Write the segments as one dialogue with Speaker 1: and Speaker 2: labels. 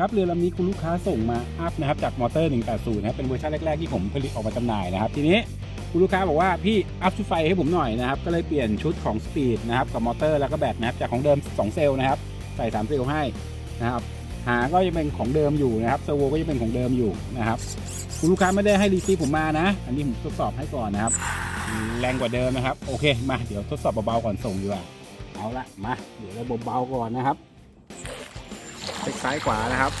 Speaker 1: ครับเรือลำนี้คุณลูกค้าส่งมาอัพนะครับจากมอเตอร์ 180 นะครับเป็นเวอร์ชันแรกๆที่ผมผลิตออกมาจำหน่ายนะครับ ทีนี้คุณลูกค้าบอกว่าพี่อัพชุดไฟให้ผมหน่อยนะครับ ก็เลยเปลี่ยนชุดของสปีดนะครับกับมอเตอร์แล้วก็แบตนะครับจากของเดิม 2 เซลล์นะครับ ใส่ 3 เซลล์ให้นะครับหาก็ยังเป็นของเดิมอยู่นะครับเซอร์โวก็ยังเป็นของเดิมอยู่นะครับคุณลูกค้าไม่ได้ให้รีซีผมมานะ อันนี้ผมทดสอบให้ก่อนนะครับ แรงกว่าเดิมนะครับ โอเคมาเดี๋ยวทดสอบเบาๆก่อนส่งดีกว่าเอาละมาเดี๋ยวเราเบาๆก่อนนะครับ ซ้ายขวานะครับ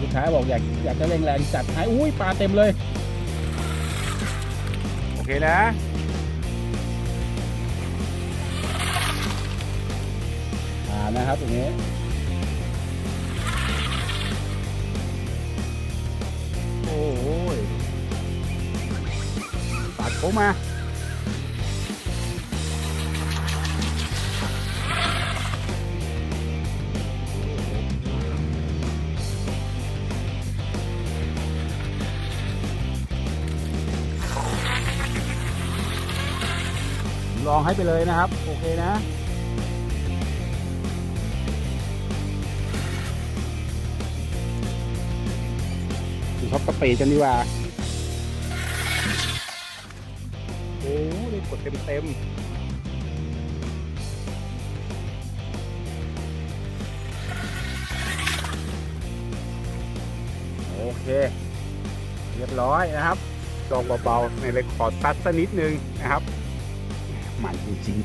Speaker 1: ลูกค้าบอกอยากอยากจะแรงแรงๆจัดให้อุ้ยปลาเต็มเลย โอเคนะ อ่านะครับตรงนี้โอ้ยตัดเขามา ลองให้ไปเลยนะครับ โอเคนะดูท็อปสปีดกันดีกว่า โอ้ได้กดเต็มเต็มๆโอเค เรียบร้อยนะครับลองเบาๆในเลยขอตัดสักนิดนึงนะครับ มันจริง